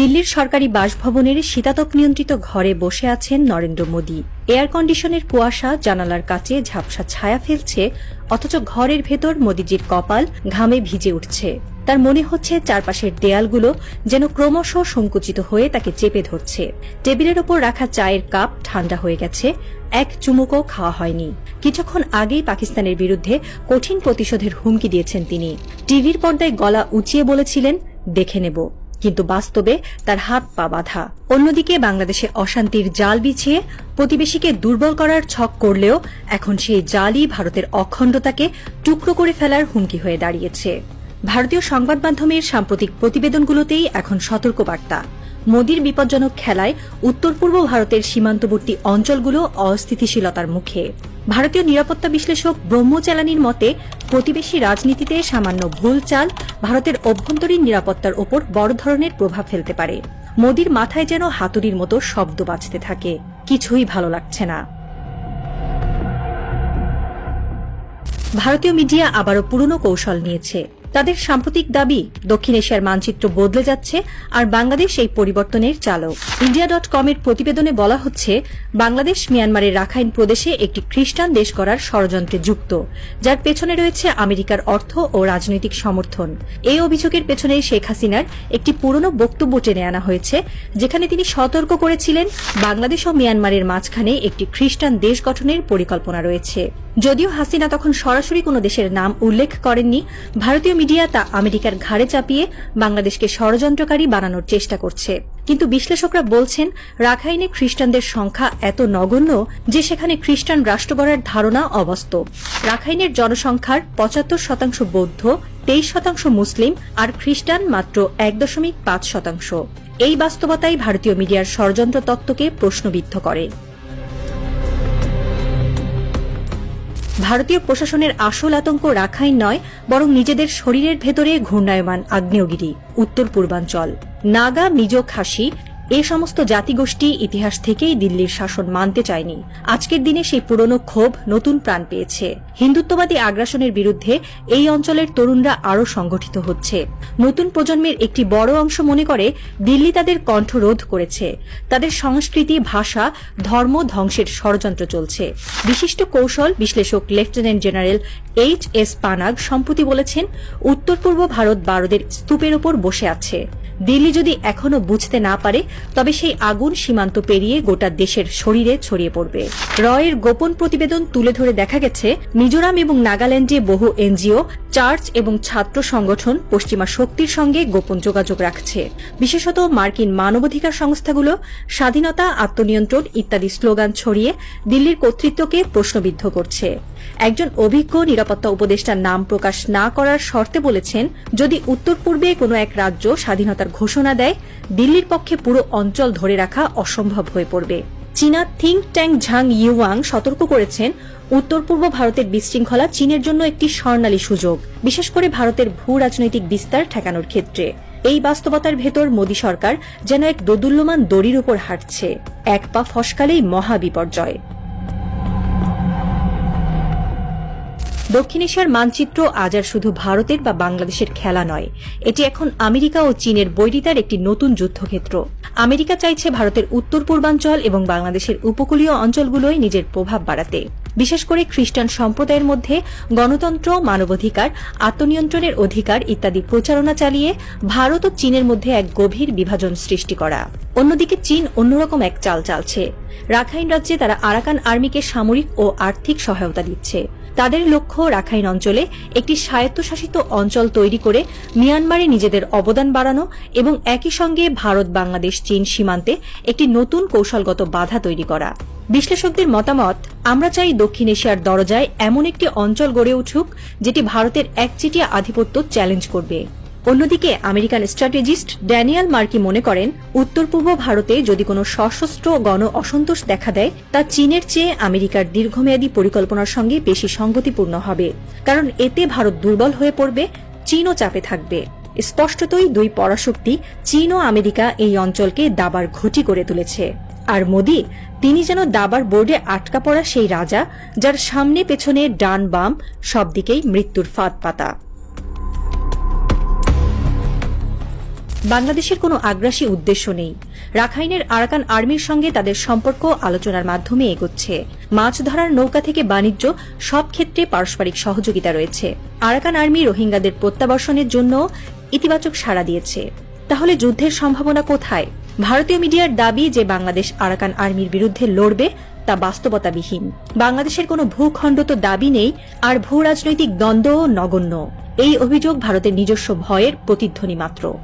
দিল্লির সরকারি বাসভবনের শীতাতপ নিয়ন্ত্রিত ঘরে বসে আছেন নরেন্দ্র মোদী। এয়ার কন্ডিশনের কুয়াশা, জানালার কাছে ঝাপসা ছায়া ফেলছে, অথচ ঘরের ভেতর মোদিজির কপাল ঘামে ভিজে উঠছে। তার মনে হচ্ছে চারপাশের দেয়ালগুলো যেন ক্রমশ সংকুচিত হয়ে তাকে চেপে ধরছে। টেবিলের ওপর রাখা চায়ের কাপ ঠান্ডা হয়ে গেছে, এক চুমুকও খাওয়া হয়নি। কিছুক্ষণ আগেই পাকিস্তানের বিরুদ্ধে কঠিন প্রতিশোধের হুমকি দিয়েছেন তিনি। টিভির পর্দায় গলা উঁচিয়ে বলেছিলেন, দেখে নেব। কিন্তু বাস্তবে তার হাত পা বাঁধা। অন্যদিকে বাংলাদেশে অশান্তির জাল বিছিয়ে প্রতিবেশীকে দুর্বল করার ছক করলেও এখন সেই জালই ভারতের অখণ্ডতাকে টুকরো করে ফেলার হুমকি হয়ে দাঁড়িয়েছে। ভারতীয় সংবাদ মাধ্যমের সাম্প্রতিক প্রতিবেদনগুলোতেই এখন সতর্কবার্তা। মোদির বিপজ্জনক খেলায় উত্তর পূর্ব ভারতের সীমান্তবর্তী অঞ্চলগুলো অস্থিতিশীলতার মুখে। ভারতীয় নিরাপত্তা বিশ্লেষক ব্রহ্মচালানির মতে, প্রতিবেশী রাজনীতিতে সামান্য ভুল চাল ভারতের অভ্যন্তরীণ নিরাপত্তার ওপর বড় ধরনের প্রভাব ফেলতে পারে। মোদির মাথায় যেন হাতুড়ির মতো শব্দ বাজতে থাকে। কিছুই ভালো লাগছে না। ভারতীয় মিডিয়া আবারও পুরনো কৌশল নিয়েছে। তাদের সাম্প্রতিক দাবি দক্ষিণ এশিয়ার মানচিত্র বদলে যাচ্ছে আর বাংলাদেশ এই পরিবর্তনের চালক। ইন্ডিয়া ডট কমের প্রতিবেদনে বলা হচ্ছে, বাংলাদেশ মিয়ানমারের রাখাইন প্রদেশে একটি খ্রিস্টান দেশ করার ষড়যন্ত্রে যুক্ত, যার পেছনে রয়েছে আমেরিকার অর্থ ও রাজনৈতিক সমর্থন। এই অভিযোগের পেছনে শেখ হাসিনার একটি পুরনো বক্তব্য টেনে আনা হয়েছে, যেখানে তিনি সতর্ক করেছিলেন, বাংলাদেশ ও মিয়ানমারের মাঝখানে একটি খ্রিস্টান দেশ গঠনের পরিকল্পনা রয়েছে। যদিও হাসিনা তখন সরাসরি কোনো দেশের নাম উল্লেখ করেননি, ভারতীয় মিডিয়া তা আমেরিকার ঘাড়ে চাপিয়ে বাংলাদেশকে ষড়যন্ত্রকারী বানানোর চেষ্টা করছে। কিন্তু বিশ্লেষকরা বলছেন, রাখাইনে খ্রিস্টানদের সংখ্যা এত নগণ্য যে সেখানে খ্রিস্টান রাষ্ট্র গড়ার ধারণা অবাস্তব। রাখাইনের জনসংখ্যার পঁচাত্তর শতাংশ বৌদ্ধ, তেইশ শতাংশ মুসলিম আর খ্রিস্টান মাত্র এক দশমিক পাঁচ শতাংশ। এই বাস্তবতাই ভারতীয় মিডিয়ার ষড়যন্ত্র তত্ত্বকে প্রশ্নবিদ্ধ করে। ভারতীয় প্রশাসনের আসল আতঙ্ক রাখাই নয়, বরং নিজেদের শরীরের ভেতরে ঘূর্ণায়মান আগ্নেয়গিরি, উত্তর পূর্বাঞ্চল। নাগা মিজো খাসি এ সমস্ত জাতিগোষ্ঠী ইতিহাস থেকেই দিল্লির শাসন মানতে চায়নি। আজকের দিনে সেই পুরনো ক্ষোভ নতুন প্রাণ পেয়েছে। হিন্দুত্ববাদী আগ্রাসনের বিরুদ্ধে এই অঞ্চলের তরুণরা আরও সংগঠিত হচ্ছে। নতুন প্রজন্মের একটি বড় অংশ মনে করে দিল্লি তাদের কণ্ঠ রোধ করেছে। তাদের সংস্কৃতি, ভাষা, ধর্ম ধ্বংসের ষড়যন্ত্র চলছে। বিশিষ্ট কৌশল বিশ্লেষক lieutenant general H S Panag সম্প্রতি বলেছেন উত্তর পূর্ব ভারত বারদের স্তূপের ওপর বসে আছে। দিল্লি যদি এখনও বুঝতে না পারে, তবে সেই আগুন সীমান্ত পেরিয়ে গোটা দেশের শরীরে ছড়িয়ে পড়বে। রয়ের গোপন প্রতিবেদন তুলে ধরে দেখা গেছে, মিজোরাম এবং নাগাল্যান্ডে বহু এনজিও চার্চ এবং ছাত্র সংগঠন পশ্চিমা শক্তির সঙ্গে গোপন যোগাযোগ রাখছে। বিশেষত মার্কিন মানবাধিকার সংস্থাগুলো স্বাধীনতা, আত্মনিয়ন্ত্রণ ইত্যাদি স্লোগান ছড়িয়ে দিল্লির কর্তৃত্বকে প্রশ্নবিদ্ধ করছে। একজন অভিজ্ঞ নিরাপত্তা উপদেষ্টার নাম প্রকাশ না করার শর্তে বলেছেন, যদি উত্তর পূর্বে কোনো এক রাজ্য স্বাধীনতার ঘোষণা দেয়, দিল্লির পক্ষে পুরো অঞ্চল ধরে রাখা অসম্ভব হয়ে পড়বে। চীনা থিঙ্ক ট্যাঙ্ক ঝাং ইউয়াং সতর্ক করেছেন উত্তর পূর্ব ভারতের বিশৃঙ্খলা চীনের জন্য একটি স্বর্ণালী সুযোগ, বিশেষ করে ভারতের ভূ রাজনৈতিক বিস্তার ঠেকানোর ক্ষেত্রে। এই বাস্তবতার ভেতর মোদী সরকার যেন এক দোদুল্যমান দড়ির উপর হাঁটছে, এক পা ফসকালেই মহা বিপর্যয় দক্ষিণ এশিয়ার মানচিত্র আজ আর শুধু ভারতের বা বাংলাদেশের খেলা নয়। এটি এখন আমেরিকা ও চীনের বৈরিতার একটি নতুন যুদ্ধক্ষেত্র। আমেরিকা চাইছে ভারতের উত্তর পূর্বাঞ্চল এবং বাংলাদেশের উপকূলীয় অঞ্চলগুলোয় নিজের প্রভাব বাড়াতে। বিশেষ করে খ্রিস্টান সম্প্রদায়ের মধ্যে গণতন্ত্র, মানবাধিকার, আত্মনিয়ন্ত্রণের অধিকার ইত্যাদি প্রচারণা চালিয়ে ভারত ও চীনের মধ্যে এক গভীর বিভাজন সৃষ্টি করা। অন্যদিকে চীন অন্যরকম এক চাল চালছে। রাখাইন রাজ্যে তারা আরাকান আর্মিকে সামরিক ও আর্থিক সহায়তা দিচ্ছে। তাদের লক্ষ্য রাখাইন অঞ্চলে একটি স্বায়ত্তশাসিত অঞ্চল তৈরি করে মিয়ানমারে নিজেদের অবদান বাড়ানো এবং একই সঙ্গে ভারত, বাংলাদেশ, চীন সীমান্তে একটি নতুন কৌশলগত বাধা তৈরি করা। বিশ্লেষকদের মতামত, আমরা চাই দক্ষিণ এশিয়ার দরজায় এমন একটি অঞ্চল গড়ে উঠুক, যেটি ভারতের একচেটিয়া আধিপত্য চ্যালেঞ্জ করবে। অন্যদিকে আমেরিকান স্ট্র্যাটেজিস্ট ড্যানিয়াল মার্কি মনে করেন উত্তর পূর্ব ভারতে যদি কোনো সশস্ত্র গণ অসন্তোষ দেখা দেয়, তা চীনের চেয়ে আমেরিকার দীর্ঘমেয়াদী পরিকল্পনার সঙ্গে বেশি সঙ্গতিপূর্ণ হবে। কারণ এতে ভারত দুর্বল হয়ে পড়বে, চীনও চাপে থাকবে। স্পষ্টতই দুই পরাশক্তি, চীন ও আমেরিকা এই অঞ্চলকে দাবার ঘটি করে তুলেছে। আর মোদি, তিনি যেন দাবার বোর্ডে আটকা পড়া সেই রাজা, যার সামনে পেছনে ডান বাম সব দিকেই মৃত্যুর ফাঁদ পাতা। বাংলাদেশের কোনো আগ্রাসী উদ্দেশ্য নেই। রাখাইনের আরাকান আর্মির সঙ্গে তাদের সম্পর্ক আলোচনার মাধ্যমে এগোচ্ছে। মাছ ধরার নৌকা থেকে বাণিজ্য, সব ক্ষেত্রে পারস্পরিক সহযোগিতা রয়েছে। আরাকান আর্মি রোহিঙ্গাদের প্রত্যাবর্ষণের জন্য ইতিবাচক সাড়া দিয়েছে। তাহলে যুদ্ধের সম্ভাবনা কোথায়? ভারতীয় মিডিয়ার দাবি যে বাংলাদেশ আরাকান আর্মির বিরুদ্ধে লড়বে, তা বাস্তবতাবিহীন। বাংলাদেশের কোনো ভূখণ্ড তো দাবি নেই, আর ভূ রাজনৈতিক দ্বন্দ্বও নগণ্য। এই অভিযোগ ভারতের নিজস্ব ভয়ের প্রতিধ্বনি মাত্র।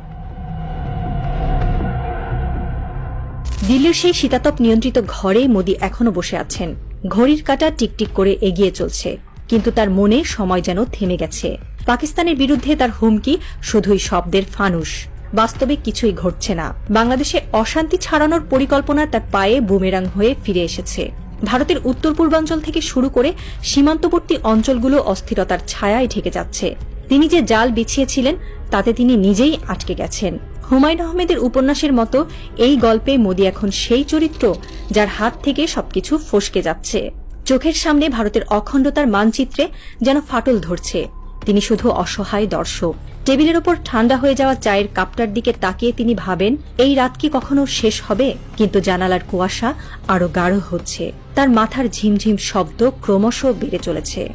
দিল্লির সেই শীতাতপ নিয়ন্ত্রিত ঘরে মোদি এখনও বসে আছেন। ঘড়ির কাঁটা টিকটিক করে এগিয়ে চলছে। কিন্তু তার মনে সময় যেন থেমে গেছে। পাকিস্তানের বিরুদ্ধে তার হুমকি শুধুই শব্দের ফানুস বাস্তবে কিছুই ঘটছে না। বাংলাদেশে অশান্তি ছাড়ানোর পরিকল্পনা তার পায়ে বুমেরাং হয়ে ফিরে এসেছে। ভারতের উত্তর পূর্বাঞ্চল থেকে শুরু করে সীমান্তবর্তী অঞ্চলগুলো অস্থিরতার ছায়ায় ঢেকে যাচ্ছে। তিনি যে জাল বিছিয়েছিলেন, তাতে তিনি নিজেই আটকে গেছেন। হুমায়ুন আহমেদের উপন্যাসের মতো এই গল্পে মোদি এখন সেই চরিত্র যার হাত থেকে সবকিছু ফসকে যাচ্ছে। চোখের সামনে ভারতের অখণ্ডতার মানচিত্রে যেন ফাটল ধরছে। তিনি শুধু অসহায় দর্শক। টেবিলের ওপর ঠান্ডা হয়ে যাওয়া চায়ের কাপটার দিকে তাকিয়ে তিনি ভাবেন, এই রাত কি কখনো শেষ হবে? কিন্তু জানালার কুয়াশা আরও গাঢ় হচ্ছে। তার মাথার ঝিমঝিম শব্দ ক্রমশ বেড়ে চলেছে।